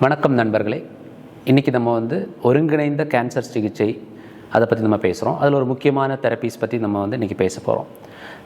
வணக்கம் நண்பர்களே. இன்றைக்கி நம்ம வந்து ஒருங்கிணைந்த கேன்சர் சிகிச்சை அதை பற்றி நம்ம பேசுகிறோம் அதில் ஒரு முக்கியமான தெரப்பீஸ் பற்றி நம்ம வந்து இன்றைக்கி பேச போகிறோம்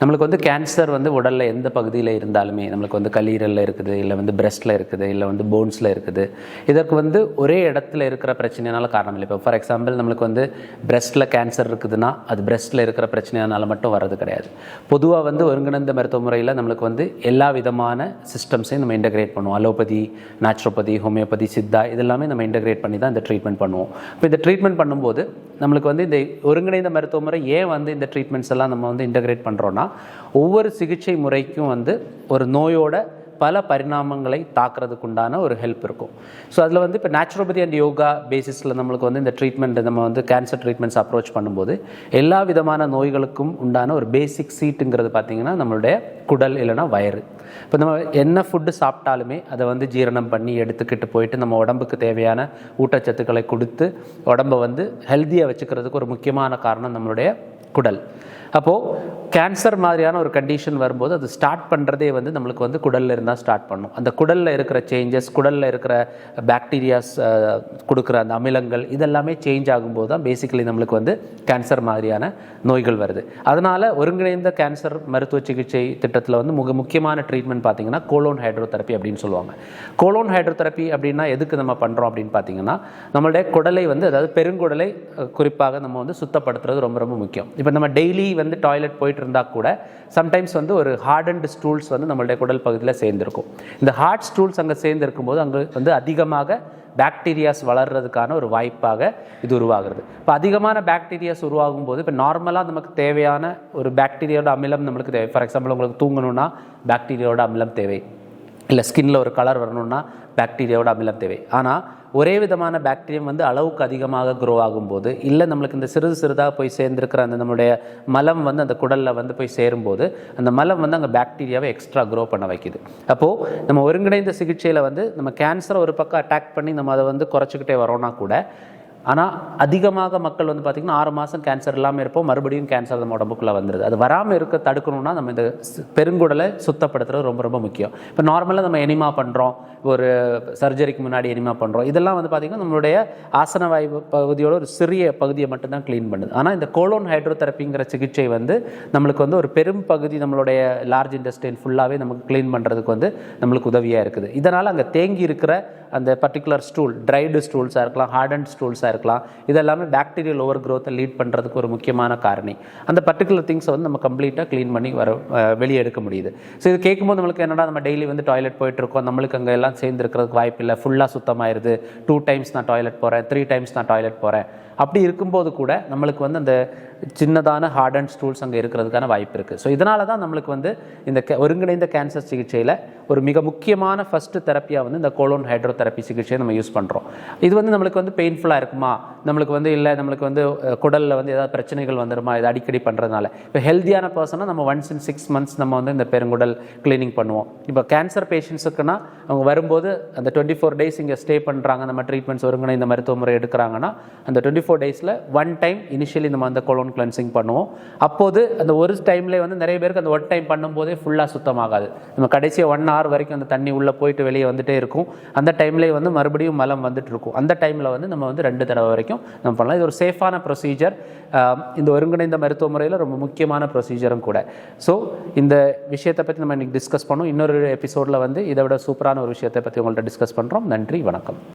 நம்மளுக்கு வந்து கேன்சர் வந்து உடலில் எந்த பகுதியில் இருந்தாலுமே நம்மளுக்கு வந்து கல்லீரலில் இருக்குது இல்லை வந்து பிரஸ்ட்டில் இருக்குது இல்லை வந்து போன்ஸில் இருக்குது. இதற்கு வந்து ஒரே இடத்துல இருக்கிற பிரச்சனைனால காரணம் இல்லை. இப்போ ஃபார் எக்ஸாம்பிள் நம்மளுக்கு வந்து பிரஸ்ட்டில் கேன்சர் இருக்குதுன்னா அது பிரஸ்ட்டில் இருக்கிற பிரச்சனைனால மட்டும் வர்றது கிடையாது. பொதுவாக வந்து ஒருங்கிணைந்த மருத்துவ முறையில் நம்மளுக்கு வந்து எல்லா விதமான சிஸ்டம்ஸையும் நம்ம இன்டகிரேட் பண்ணுவோம். அலோபதி நேச்சுரோபதி ஹோமியோபதி சித்தா இதெல்லாமே நம்ம இன்டகிரேட் பண்ணி தான் இந்த ட்ரீட்மெண்ட் பண்ணுவோம். இப்போ இந்த ட்ரீட்மெண்ட் பண்ணும்போது நம்மளுக்கு வந்து இந்த ஒருங்கிணைந்த மருத்துவ முறை ஏன் வந்து இந்த ட்ரீட்மெண்ட்ஸ் எல்லாம் நம்ம வந்து இன்டகிரேட் பண்ணுறோன்னா ஒவ்வொரு சிகிச்சை முறைக்கும் வந்து ஒரு நோயோட பல பரிணாமங்களை தாக்குறதுக்கு உண்டான ஒரு ஹெல்ப் இருக்கும். ஸோ அதில் வந்து இப்போ நேச்சுரோபதி அண்ட் யோகா பேசிஸில் நம்மளுக்கு வந்து இந்த ட்ரீட்மெண்ட் நம்ம வந்து கேன்சர் ட்ரீட்மெண்ட்ஸ் அப்ரோச் பண்ணும்போது எல்லா விதமான நோய்களுக்கும் உண்டான ஒரு பேசிக் சீட்டுங்கிறது பார்த்திங்கன்னா நம்மளுடைய குடல் இல்லைனா வயறு. இப்போ நம்ம என்ன ஃபுட்டு சாப்பிட்டாலுமே அதை வந்து ஜீரணம் பண்ணி எடுத்துக்கிட்டு போயிட்டு நம்ம உடம்புக்கு தேவையான ஊட்டச்சத்துக்களை கொடுத்து உடம்பை வந்து ஹெல்த்தியாக வச்சுக்கிறதுக்கு ஒரு முக்கியமான காரணம் நம்மளுடைய குடல். அப்போது கேன்சர் மாதிரியான ஒரு கண்டிஷன் வரும்போது அது ஸ்டார்ட் பண்ணுறதே வந்து நம்மளுக்கு வந்து குடலில் இருந்தால் ஸ்டார்ட் பண்ணும். அந்த குடலில் இருக்கிற சேஞ்சஸ் குடலில் இருக்கிற பாக்டீரியாஸ் கொடுக்குற அந்த அமிலங்கள் இதெல்லாமே சேஞ்ச் ஆகும்போது தான் பேசிக்கலி நம்மளுக்கு வந்து கேன்சர் மாதிரியான நோய்கள் வருது. அதனால் ஒருங்கிணைந்த கேன்சர் மருத்துவ சிகிச்சை திட்டத்தில் வந்து மிக முக்கியமான ட்ரீட்மெண்ட் பார்த்திங்கன்னா கோலோன் ஹைட்ரோதெரப்பி அப்படின்னு சொல்லுவாங்க. கோலோன் ஹைட்ரோதெரப்பி அப்படின்னா எதுக்கு நம்ம பண்ணுறோம் அப்படின்னு பார்த்தீங்கன்னா நம்மளுடைய குடலை வந்து அதாவது பெருங்குடலை குறிப்பாக நம்ம வந்து சுத்தப்படுத்துறது ரொம்ப ரொம்ப முக்கியம். இப்போ நம்ம டெய்லி வந்து டாய்லெட் போயிட்டு இருந்தால் கூட சம்டைம்ஸ் வந்து ஒரு ஹார்ட் அண்ட் ஸ்டூல்ஸ் வந்து நம்மளுடைய குடல் பகுதியில் சேர்ந்துருக்கும். இந்த ஹார்ட் ஸ்டூல்ஸ் அங்கே சேர்ந்துருக்கும் போது அங்கே வந்து அதிகமாக பாக்டீரியாஸ் வளர்கிறதுக்கான ஒரு வாய்ப்பாக இது உருவாகிறது. இப்போ அதிகமான பாக்டீரியாஸ் உருவாகும் போது இப்போ நார்மலாக நமக்கு தேவையான ஒரு பாக்டீரியாவோட அமிலம் நம்மளுக்கு தேவை. ஃபார் எக்ஸாம்பிள் உங்களுக்கு தூங்கணும்னா பாக்டீரியாவோட அமிலம் தேவை. இல்லை ஸ்கின்னில் ஒரு கலர் வரணும்னா பாக்டீரியாவோட அமிலம் தேவை. ஆனால் ஒரே விதமான பாக்டீரியம் வந்து அளவுக்கு அதிகமாக க்ரோ ஆகும்போது இல்லை நம்மளுக்கு இந்த சிறிது சிறிதாக போய் சேர்ந்துருக்கிற அந்த நம்மளுடைய மலம் வந்து அந்த குடலில் வந்து போய் சேரும்போது அந்த மலம் வந்து அங்கே பாக்டீரியாவை எக்ஸ்ட்ரா க்ரோ பண்ண வைக்குது. அப்போது நம்ம ஒருங்கிணைந்த சிகிச்சையில் வந்து நம்ம கேன்சரை ஒரு பக்கம் அட்டாக் பண்ணி நம்ம அதை வந்து குறைச்சிக்கிட்டே வரோன்னா கூட ஆனால் அதிகமாக மக்கள் வந்து பார்த்திங்கன்னா ஆறு மாதம் கேன்சர் இல்லாமல் இருப்போம். மறுபடியும் கேன்சர் நம்ம உடம்புக்குள்ளே வந்துடுது அது வராமல் இருக்க தடுக்கணும்னா நம்ம இந்த பெருங்குடலை சுத்தப்படுத்துறது ரொம்ப ரொம்ப முக்கியம். இப்போ நார்மலாக நம்ம எனிமா பண்ணுறோம் ஒரு சர்ஜரிக்கு முன்னாடி எனிமா பண்ணுறோம் இதெல்லாம் வந்து பார்த்திங்கன்னா நம்மளுடைய ஆசன வாய்வு பகுதியோட ஒரு சிறிய பகுதியை மட்டும்தான் க்ளீன் பண்ணுது. ஆனால் இந்த கோலோன் ஹைட்ரோதெரப்பிங்கிற சிகிச்சை வந்து நம்மளுக்கு வந்து ஒரு பெரும் பகுதி நம்மளுடைய லார்ஜ் இண்டஸ்ட்ரியல் ஃபுல்லாகவே நமக்கு க்ளீன் பண்ணுறதுக்கு வந்து நம்மளுக்கு உதவியாக இருக்குது. இதனால் அங்கே தேங்கி இருக்கிற அந்த பர்டிகுலர் ஸ்டூல் ட்ரைடு ஸ்டூல்ஸாக இருக்கலாம் ஹார்ட் அண்ட் ஸ்டூல்ஸாக இருக்கலாம் இதெல்லாமே பாக்டீரியல் ஓவர் க்ரோத்தை லீட் பண்ணுறதுக்கு ஒரு முக்கியமான காரணி. அந்த பர்டிகுலர் திங்ஸை வந்து நம்ம கம்ப்ளீட்டாக க்ளீன் பண்ணி வர வெளியே எடுக்க முடியுது. ஸோ இது கேட்கும்போது நம்மளுக்கு என்னடா நம்ம டெய்லி வந்து டாய்லெட் போயிட்டு இருக்கோம். நம்மளுக்கு அங்கே எல்லாம் சேர்ந்துருக்கிறதுக்கு வாய்ப்பு இல்லை. ஃபுல்லாக சுத்தமாயிருது. டூ டைம்ஸ் நான் டாய்லெட் போகிறேன் த்ரீ டைம்ஸ் நான் டாய்லெட் போகிறேன் அப்படி இருக்கும்போது கூட நம்மளுக்கு வந்து அந்த சின்னதான ஹார்ட் அண்ட் ஸ்டூல்ஸ் அங்கே இருக்கிறதுக்கான வாய்ப்பு இருக்குது ஸோ இதனால தான் நம்மளுக்கு வந்து இந்த ஒருங்கிணைந்த கேன்சர் சிகிச்சையில் ஒரு மிக முக்கியமான ஃபஸ்ட்டு தெரப்பியாக வந்து இந்த கோலோன் ஹைட்ரோ தெரப்பி சிகிச்சையை நம்ம யூஸ் பண்ணுறோம் இது வந்து நம்மளுக்கு வந்து பெயின்ஃபுல்லாக இருக்கும் நம்மளுக்கு வந்து இல்லை நம்மளுக்கு வந்து குடலில் வந்து ஏதாவது பிரச்சனைகள் வந்துருமா? இது அடிக்கடி பண்ணுறதுனால இப்போ ஹெல்த்தியான பர்சனாக நம்ம ஒன்ஸ் இன் சிக்ஸ் மந்த்ஸ் நம்ம வந்து இந்த பெருங்குடல் கிளீனிங் பண்ணுவோம். இப்போ கேன்சர் பேஷண்ட்ஸுக்குன்னா அவங்க வரும்போது அந்த டுவெண்ட்டி ஃபோர் டேஸ் இங்கே ஸ்டே பண்ணுறாங்க நம்ம ட்ரீட்மெண்ட்ஸ் ஒருங்கிணைந்த மருத்துவ முறை எடுக்கிறாங்கன்னா அந்த டுவெண்ட்டி ஃபோர் டேஸில் ஒன் டைம் இனிஷியலி நம்ம அந்த கோலோன் கிளென்சிங் பண்ணுவோம். அப்போது அந்த ஒரு டைம்லேயே வந்து நிறைய பேருக்கு அந்த ஒன் டைம் பண்ணும்போதே ஃபுல்லாக சுத்தமாகாது. நம்ம கடைசியாக ஒன் ஹவர் வரைக்கும் அந்த தண்ணி உள்ளே போயிட்டு வெளியே வந்துகிட்டே இருக்கும். அந்த டைம்லேயே வந்து மறுபடியும் மலம் வந்துட்டு இருக்கும். அந்த டைமில் வந்து நம்ம வந்து ரெண்டு தடவை வரைக்கும் நம்ம பண்ணலாம். இது ஒரு சேஃபான ப்ரொசீஜர் இந்த ஒருங்கிணைந்த மருத்துவ முறையில் ரொம்ப முக்கியமான ப்ரொசீஜரும் கூட. ஸோ இந்த விஷயத்தை பற்றி நம்ம இன்றைக்கி டிஸ்கஸ் பண்ணோம். இன்னொரு எபிசோடில் வந்து இதை விட சூப்பரான ஒரு விஷயத்தை பற்றி உங்கள்கிட்ட டிஸ்கஸ் பண்ணுறோம் நன்றி வணக்கம்.